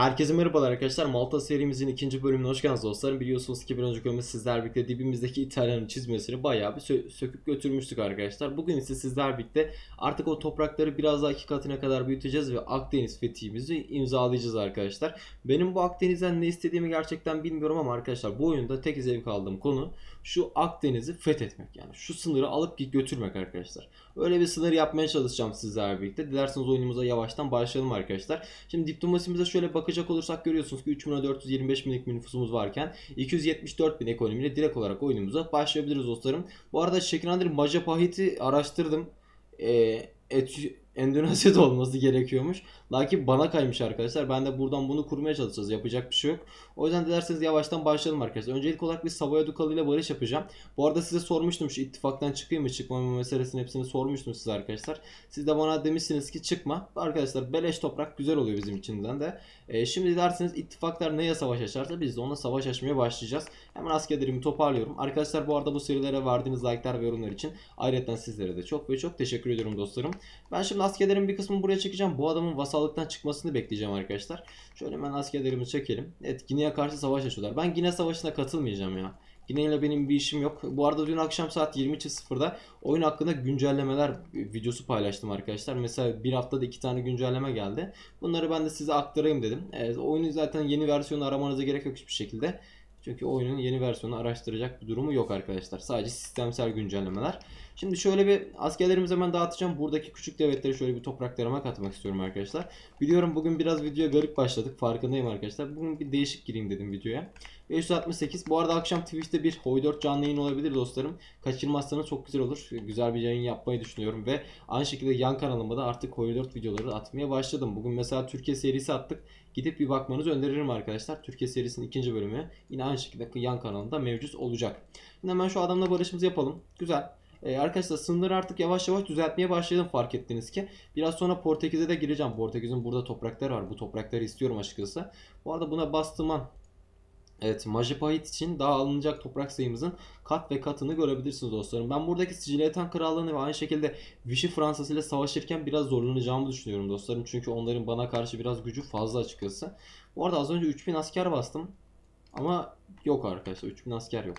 Herkese merhabalar arkadaşlar. Malta serimizin ikinci bölümüne hoş geldiniz dostlarım. Biliyorsunuz ki bir önceki bölümde sizler birlikte dibimizdeki İtalyanın çizmesini bayağı bir sö- söküp götürmüştük arkadaşlar. Bugün ise sizler birlikte artık o toprakları biraz daha iki katına kadar büyüteceğiz ve Akdeniz fethimizi imzalayacağız arkadaşlar. Benim bu Akdeniz'den ne istediğimi gerçekten bilmiyorum ama arkadaşlar bu oyunda tek zevk aldığım konu şu Akdeniz'i fethetmek yani. Şu sınırı alıp git götürmek arkadaşlar. Öyle bir sınır yapmaya çalışacağım sizlerle birlikte. Dilerseniz oyunumuza yavaştan başlayalım arkadaşlar. Şimdi diplomasimize şöyle bakacak olursak görüyorsunuz ki 3425 binlik bir nüfusumuz varken 274 bin ekonomiyle direkt olarak oyunumuza başlayabiliriz dostlarım. Bu arada Şekirandır Majapahit'i araştırdım. Ee, et- Endonezya'da olması gerekiyormuş. Lakin bana kaymış arkadaşlar. Ben de buradan bunu kurmaya çalışacağız. Yapacak bir şey yok. O yüzden dilerseniz yavaştan başlayalım arkadaşlar. Öncelik olarak bir Savoya Dukalı ile barış yapacağım. Bu arada size sormuştum şu ittifaktan çıkayım mı çıkmama meselesini hepsini sormuştum size arkadaşlar. Siz de bana demişsiniz ki çıkma. Arkadaşlar beleş toprak güzel oluyor bizim içinden de. E, şimdi derseniz ittifaklar neye savaş açarsa biz de ona savaş açmaya başlayacağız. Hemen askerlerimi toparlıyorum. Arkadaşlar bu arada bu serilere verdiğiniz like'lar ve yorumlar için ayrıca sizlere de çok ve çok teşekkür ediyorum dostlarım. Ben şimdi askerlerin bir kısmını buraya çekeceğim. Bu adamın vasallıktan çıkmasını bekleyeceğim arkadaşlar. Şöyle hemen askerlerimi çekelim. Evet Gine'ye karşı savaş açıyorlar. Ben Gine savaşına katılmayacağım ya. Gine ile benim bir işim yok. Bu arada dün akşam saat 20.00'da oyun hakkında güncellemeler videosu paylaştım arkadaşlar. Mesela bir haftada iki tane güncelleme geldi. Bunları ben de size aktarayım dedim. Evet, oyunun zaten yeni versiyonu aramanıza gerek yok hiçbir şekilde. Çünkü oyunun yeni versiyonu araştıracak bir durumu yok arkadaşlar. Sadece sistemsel güncellemeler. Şimdi şöyle bir askerlerimizi hemen dağıtacağım. Buradaki küçük devletleri şöyle bir topraklarıma katmak istiyorum arkadaşlar. Biliyorum bugün biraz videoya garip başladık. Farkındayım arkadaşlar. Bugün bir değişik gireyim dedim videoya. 568. Bu arada akşam Twitch'te bir Hoy 4 canlı yayın olabilir dostlarım. Kaçırmazsanız çok güzel olur. Güzel bir yayın yapmayı düşünüyorum ve aynı şekilde yan kanalıma da artık Hoy 4 videoları atmaya başladım. Bugün mesela Türkiye serisi attık. Gidip bir bakmanızı öneririm arkadaşlar. Türkiye serisinin ikinci bölümü yine aynı şekilde yan kanalında mevcut olacak. Şimdi hemen şu adamla barışımızı yapalım. Güzel. Ee, arkadaşlar sınırları artık yavaş yavaş düzeltmeye başladım fark ettiniz ki. Biraz sonra Portekiz'e de gireceğim. Portekiz'in burada toprakları var. Bu toprakları istiyorum açıkçası. Bu arada buna bastığım an Evet, Majapahit için daha alınacak toprak sayımızın kat ve katını görebilirsiniz dostlarım. Ben buradaki Sicilyetan Krallığı'nı ve aynı şekilde Vichy Fransız ile savaşırken biraz zorlanacağımı düşünüyorum dostlarım. Çünkü onların bana karşı biraz gücü fazla açıkçası. Bu arada az önce 3000 asker bastım. Ama yok arkadaşlar 3000 asker yok.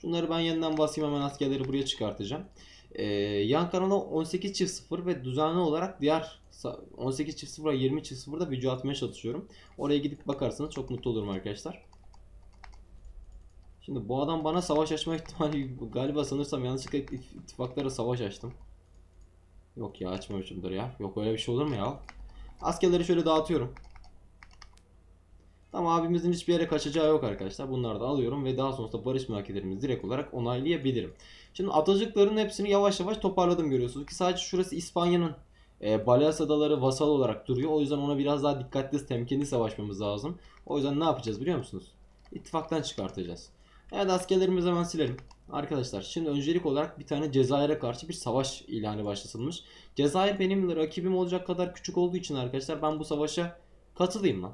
Şunları ben yeniden basayım hemen askerleri buraya çıkartacağım. Ee, yan kanala 18 çift 0 ve düzenli olarak diğer 18 çift 0 20 çift 0'da video atmaya çalışıyorum. Oraya gidip bakarsanız çok mutlu olurum arkadaşlar. Şimdi bu adam bana savaş açma ihtimali galiba sanırsam yanlışlıkla ittif- ittifaklara savaş açtım. Yok ya açmamışımdır ya. Yok öyle bir şey olur mu ya? Askerleri şöyle dağıtıyorum. Tamam abimizin hiçbir yere kaçacağı yok arkadaşlar. Bunları da alıyorum ve daha sonrasında barış müzakerelerimizi direkt olarak onaylayabilirim. Şimdi adacıkların hepsini yavaş yavaş toparladım görüyorsunuz ki sadece şurası İspanya'nın e, Baleas Adaları vasal olarak duruyor. O yüzden ona biraz daha dikkatli, temkinli savaşmamız lazım. O yüzden ne yapacağız biliyor musunuz? İttifaktan çıkartacağız. Evet askerlerimizi hemen silelim. Arkadaşlar şimdi öncelik olarak bir tane Cezayir'e karşı bir savaş ilanı başlatılmış. Cezayir benim rakibim olacak kadar küçük olduğu için arkadaşlar ben bu savaşa katılayım lan.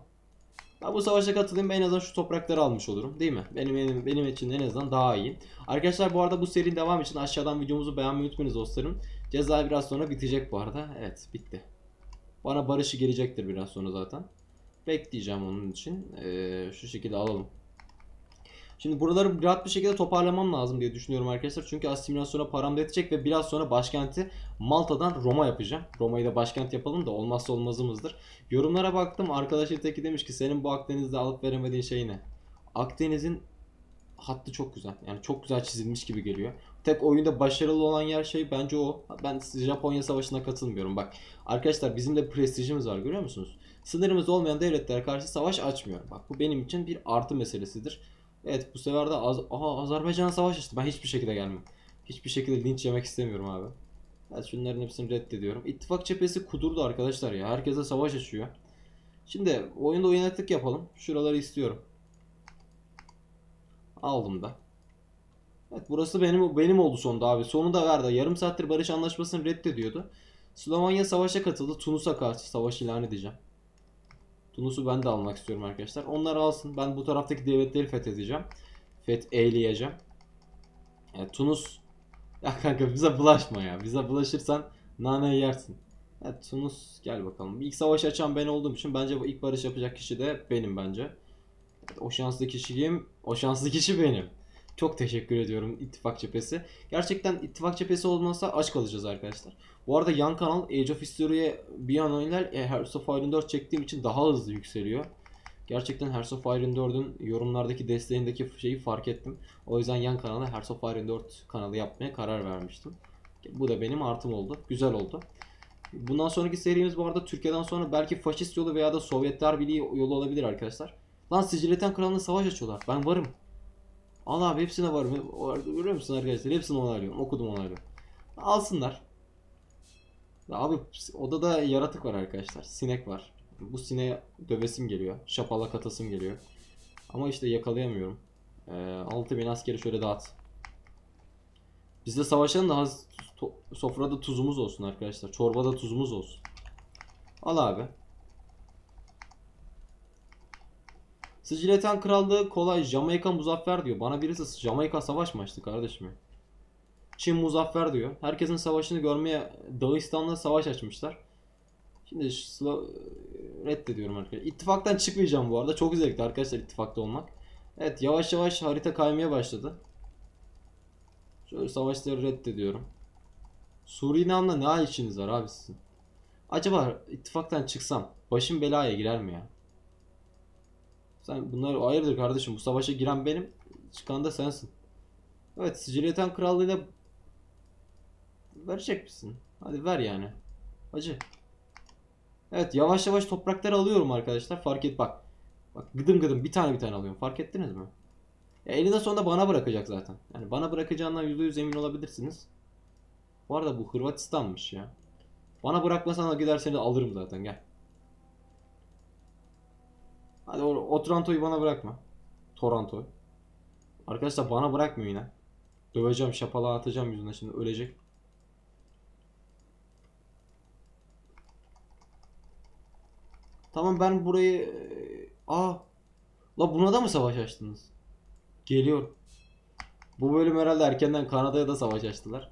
Ben bu savaşa katılayım en azından şu toprakları almış olurum değil mi? Benim benim, benim için en azından daha iyi. Arkadaşlar bu arada bu serinin devam için aşağıdan videomuzu beğenmeyi unutmayınız dostlarım. Cezayir biraz sonra bitecek bu arada. Evet bitti. Bana barışı gelecektir biraz sonra zaten. Bekleyeceğim onun için. Ee, şu şekilde alalım. Şimdi buraları rahat bir şekilde toparlamam lazım diye düşünüyorum arkadaşlar. Çünkü asimilasyona param da yetecek ve biraz sonra başkenti Malta'dan Roma yapacağım. Roma'yı da başkent yapalım da olmazsa olmazımızdır. Yorumlara baktım. Arkadaş teki demiş ki senin bu Akdeniz'de alıp veremediğin şey ne? Akdeniz'in hattı çok güzel. Yani çok güzel çizilmiş gibi geliyor. Tek oyunda başarılı olan yer şey bence o. Ben Japonya Savaşı'na katılmıyorum. Bak arkadaşlar bizim de prestijimiz var görüyor musunuz? Sınırımız olmayan devletlere karşı savaş açmıyor. Bak bu benim için bir artı meselesidir. Evet bu sefer de Az Aha, Azerbaycan'a savaş açtı. Ben hiçbir şekilde gelmem. Hiçbir şekilde linç yemek istemiyorum abi. Evet şunların hepsini reddediyorum. İttifak cephesi kudurdu arkadaşlar ya. Herkese savaş açıyor. Şimdi oyunda oynattık yapalım. Şuraları istiyorum. Aldım da. Evet burası benim benim oldu sonunda abi. Sonunda verdi. Yarım saattir barış anlaşmasını reddediyordu. Slovenya savaşa katıldı. Tunus'a karşı savaş ilan edeceğim. Tunus'u ben de almak istiyorum arkadaşlar. Onlar alsın. Ben bu taraftaki devletleri fethedeceğim. Fetheyleyeceğim. Yani Tunus ya kanka bize bulaşma ya. Bize bulaşırsan nane yersin. Evet Tunus gel bakalım. İlk savaş açan ben olduğum için bence bu ilk barış yapacak kişi de benim bence. O şanslı kişi kim? O şanslı kişi benim. Çok teşekkür ediyorum ittifak cephesi. Gerçekten ittifak cephesi olmasa aç kalacağız arkadaşlar. Bu arada yan kanal Age of History'ye bir an oynar e, Hearts of Iron 4 çektiğim için daha hızlı yükseliyor. Gerçekten Hearts of Iron 4'ün yorumlardaki desteğindeki şeyi fark ettim. O yüzden yan kanala Hearts of Iron 4 kanalı yapmaya karar vermiştim. Bu da benim artım oldu. Güzel oldu. Bundan sonraki serimiz bu arada Türkiye'den sonra belki faşist yolu veya da Sovyetler Birliği yolu olabilir arkadaşlar. Lan Sicilyetan Kralı'na savaş açıyorlar. Ben varım. Al abi hepsine varım. O- Görüyor musun arkadaşlar? Hepsini onaylıyorum. Okudum onaylıyorum. Alsınlar. Abi odada yaratık var arkadaşlar. Sinek var. Bu sineğe dövesim geliyor. Şapalak atasım geliyor. Ama işte yakalayamıyorum. Ee, 6000 askeri şöyle dağıt. Biz de savaşalım da sofrada tuzumuz olsun arkadaşlar. Çorbada tuzumuz olsun. Al abi. Sicilyetan Krallığı kolay. Jamaika muzaffer diyor. Bana birisi Jamaika savaş mı açtı kardeşim? Çin muzaffer diyor. Herkesin savaşını görmeye Dağıstan'la savaş açmışlar. Şimdi Slo- reddediyorum arkadaşlar. İttifaktan çıkmayacağım bu arada. Çok zevkli arkadaşlar ittifakta olmak. Evet yavaş yavaş harita kaymaya başladı. Şöyle savaşları reddediyorum. Surinam'la ne işiniz var abi sizin? Acaba ittifaktan çıksam başım belaya girer mi ya? Sen bunlar hayırdır kardeşim bu savaşa giren benim çıkan da sensin. Evet Sicilyetan Krallığı'yla verecek misin? Hadi ver yani. Hacı. Evet yavaş yavaş toprakları alıyorum arkadaşlar. Fark et bak. Bak gıdım gıdım bir tane bir tane alıyorum. Fark ettiniz mi? Ya eninde sonunda bana bırakacak zaten. Yani bana bırakacağından %100 emin olabilirsiniz. Bu arada bu Hırvatistan'mış ya. Bana bırakmasan da gider seni alırım zaten gel. Hadi o, Otranto'yu bana bırakma. Toronto. Arkadaşlar bana bırakmıyor yine. Döveceğim, şapalığa atacağım yüzüne şimdi ölecek. Tamam ben burayı... Aa! La buna da mı savaş açtınız? Geliyor. Bu bölüm herhalde erkenden Kanada'ya da savaş açtılar.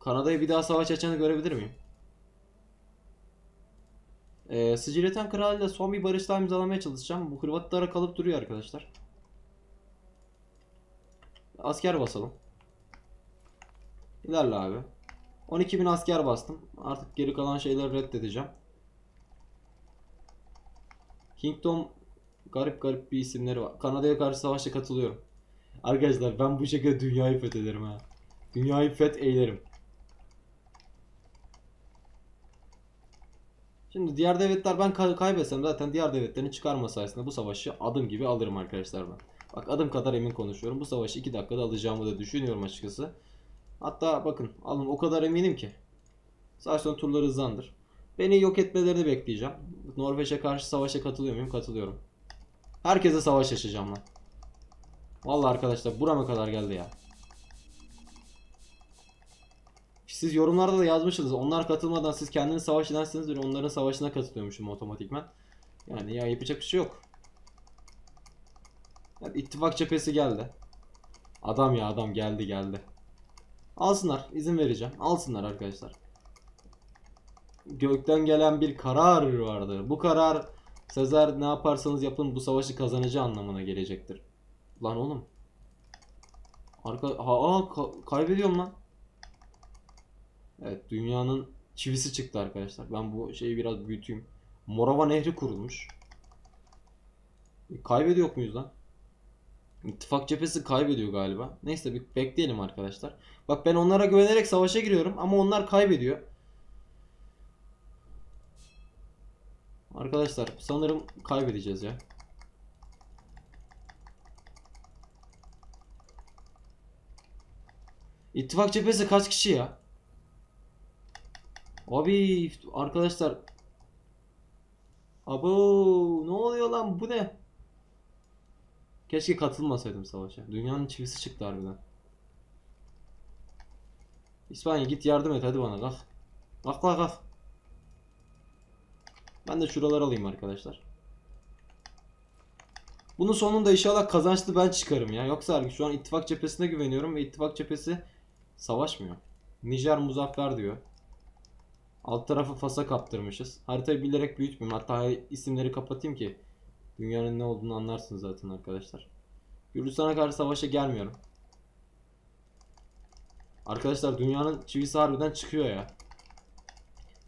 Kanada'ya bir daha savaş açanı görebilir miyim? Ee, Sicilyetan Kralı ile son bir barış daha imzalamaya çalışacağım. Bu Hırvatlara kalıp duruyor arkadaşlar. Asker basalım. İlerle abi. 12.000 asker bastım. Artık geri kalan şeyleri reddedeceğim. Kingdom garip garip bir isimleri var. Kanada'ya karşı savaşa katılıyorum. Arkadaşlar ben bu şekilde dünyayı fethederim ha. Dünyayı feth Şimdi diğer devletler ben kay- kaybetsem zaten diğer devletlerin çıkarma sayesinde bu savaşı adım gibi alırım arkadaşlar ben. Bak adım kadar emin konuşuyorum. Bu savaşı 2 dakikada alacağımı da düşünüyorum açıkçası. Hatta bakın alın o kadar eminim ki. Savaş sonu turları hızlandır. Beni yok etmelerini bekleyeceğim. Norveç'e karşı savaşa katılıyor muyum? Katılıyorum. Herkese savaş açacağım lan. Vallahi arkadaşlar burama kadar geldi ya. Siz yorumlarda da yazmışsınız. Onlar katılmadan siz kendiniz savaş ederseniz bile onların savaşına katılıyormuşum otomatikman. Yani ya yapacak bir şey yok. Evet, ittifak cephesi geldi. Adam ya adam geldi geldi. Alsınlar izin vereceğim. Alsınlar arkadaşlar. Gökten gelen bir karar vardır. Bu karar Sezer ne yaparsanız yapın bu savaşı kazanacağı anlamına gelecektir. Lan oğlum. Arka ha aa, ka- kaybediyorum lan. Evet dünyanın çivisi çıktı arkadaşlar. Ben bu şeyi biraz büyüteyim. Morava Nehri kurulmuş. E, kaybediyor muyuz lan? İttifak cephesi kaybediyor galiba. Neyse bir bekleyelim arkadaşlar. Bak ben onlara güvenerek savaşa giriyorum ama onlar kaybediyor. Arkadaşlar sanırım kaybedeceğiz ya. İttifak cephesi kaç kişi ya? Abi arkadaşlar. Abo ne oluyor lan bu ne? Keşke katılmasaydım savaşa. Dünyanın çivisi çıktı harbiden. İspanya git yardım et hadi bana kalk. Kalk kalk kalk. Ben de şuraları alayım arkadaşlar. Bunun sonunda inşallah kazançlı ben çıkarım ya. Yoksa şu an ittifak cephesine güveniyorum ve ittifak cephesi savaşmıyor. Nijer muzaffer diyor. Alt tarafı Fas'a kaptırmışız. Haritayı bilerek büyütmüyorum. Hatta isimleri kapatayım ki dünyanın ne olduğunu anlarsınız zaten arkadaşlar. Gürcistan'a karşı savaşa gelmiyorum. Arkadaşlar dünyanın çivisi harbiden çıkıyor ya.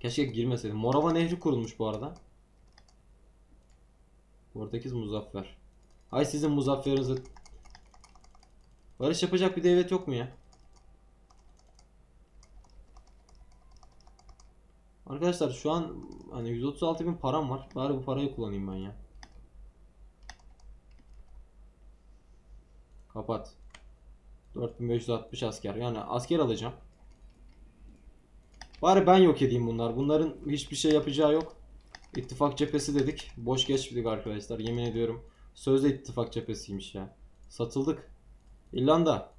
Keşke girmeseydim. Morava Nehri kurulmuş bu arada. Portekiz muzaffer. Hay sizin muzafferinizi. Barış yapacak bir devlet yok mu ya? Arkadaşlar şu an hani 136 bin param var. Bari bu parayı kullanayım ben ya. Kapat. 4560 asker. Yani asker alacağım. Bari ben yok edeyim bunlar. Bunların hiçbir şey yapacağı yok. İttifak cephesi dedik. Boş geçmedik arkadaşlar. Yemin ediyorum. Sözde ittifak cephesiymiş ya. Satıldık. İrlanda.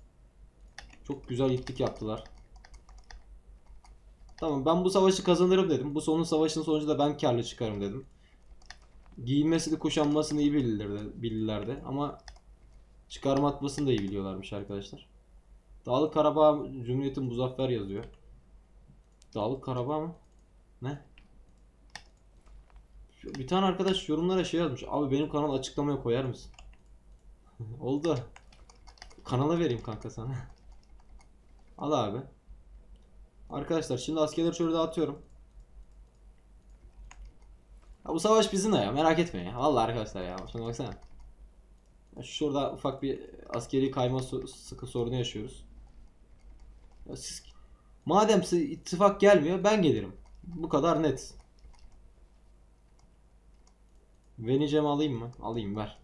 Çok güzel ittik yaptılar. Tamam ben bu savaşı kazanırım dedim. Bu sonun savaşın sonucunda ben karlı çıkarım dedim. Giyinmesini kuşanmasını iyi bilirlerdi, bilirlerdi ama çıkarma atmasını da iyi biliyorlarmış arkadaşlar. Dağlık Karabağ Cumhuriyeti Muzaffer yazıyor. Dağlık Karabağ mı? Ne? Bir tane arkadaş yorumlara şey yazmış. Abi benim kanal açıklamaya koyar mısın? Oldu. Kanala vereyim kanka sana. Al abi. Arkadaşlar şimdi askerleri şöyle dağıtıyorum. Ya bu savaş bizim ya merak etmeyin ya. Vallahi arkadaşlar ya. Şuna baksana. Ya Şurada ufak bir askeri kayma sıkı sorunu yaşıyoruz. Ya siz madem size ittifak gelmiyor ben gelirim. Bu kadar net. Venicemi alayım mı? Alayım ver.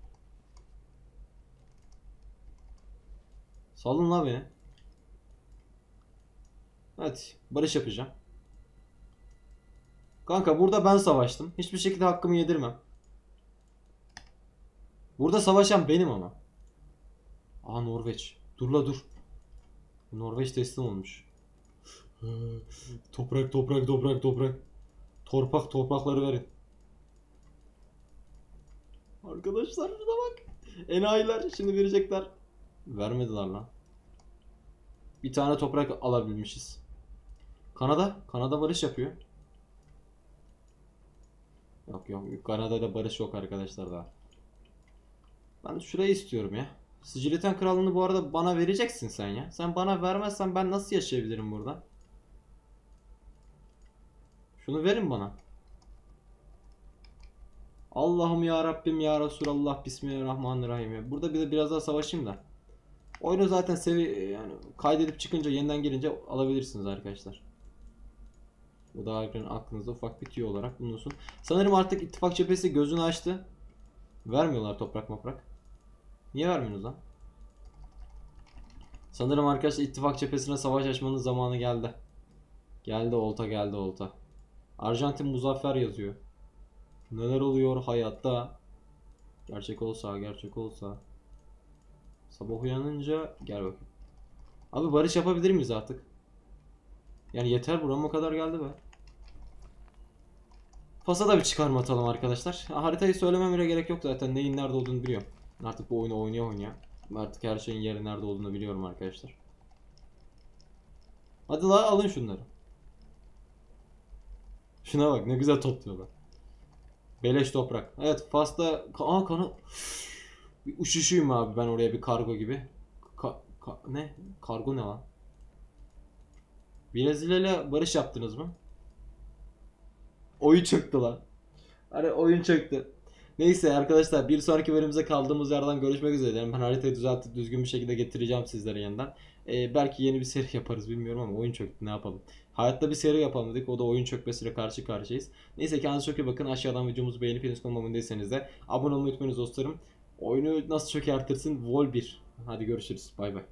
Salın la beni. Hadi barış yapacağım. Kanka burada ben savaştım. Hiçbir şekilde hakkımı yedirmem. Burada savaşan benim ama. Aa Norveç. Dur la dur. Norveç teslim olmuş. Toprak toprak toprak toprak. Torpak toprakları verin. Arkadaşlar şuna bak. Enayiler şimdi verecekler. Vermediler lan. Bir tane toprak alabilmişiz. Kanada. Kanada barış yapıyor. Yok yok. Kanada'da barış yok arkadaşlar daha. Ben şurayı istiyorum ya. Siciliten krallığını bu arada bana vereceksin sen ya. Sen bana vermezsen ben nasıl yaşayabilirim burada? Şunu verin bana. Allah'ım ya Rabbim ya Resulallah Bismillahirrahmanirrahim. ya. Burada bir de biraz daha savaşayım da. Oyunu zaten sevi yani kaydedip çıkınca yeniden gelince alabilirsiniz arkadaşlar. Bu da aklınızda ufak bir tüyo olarak bulunsun. Sanırım artık ittifak cephesi gözünü açtı. Vermiyorlar toprak moprak. Niye vermiyorsunuz lan? Sanırım arkadaşlar ittifak cephesine savaş açmanın zamanı geldi. Geldi olta geldi olta. Arjantin muzaffer yazıyor. Neler oluyor hayatta? Gerçek olsa gerçek olsa. Sabah uyanınca gel bakayım. Abi barış yapabilir miyiz artık? Yani yeter burama kadar geldi be. Fas'a da bir çıkarma atalım arkadaşlar. Ha, Haritayı söylemem bile gerek yok zaten. Neyin nerede olduğunu biliyorum. Artık bu oyunu oynaya oynaya. Artık her şeyin yeri nerede olduğunu biliyorum arkadaşlar. Hadi la alın şunları. Şuna bak ne güzel topluyorlar. Beleş toprak. Evet Fas'ta... Aa kanı... Bir uçuşuyum abi ben oraya bir kargo gibi. Ka- ka- ne? Kargo ne lan? Brezilya ile barış yaptınız mı? Oyun çöktü lan. Hani oyun çöktü. Neyse arkadaşlar bir sonraki bölümümüze kaldığımız yerden görüşmek üzere. diyelim. Ben haritayı düzeltip düzgün bir şekilde getireceğim sizlere yeniden. Ee, belki yeni bir seri yaparız bilmiyorum ama oyun çöktü ne yapalım. Hayatta bir seri yapalım dedik. O da oyun çökmesiyle karşı karşıyayız. Neyse kendinize çok iyi bakın. Aşağıdan videomuzu beğenip henüz kanalıma abone değilseniz de abone olmayı unutmayınız dostlarım. Oyunu nasıl çökertirsin? Vol 1. Hadi görüşürüz. Bay bay.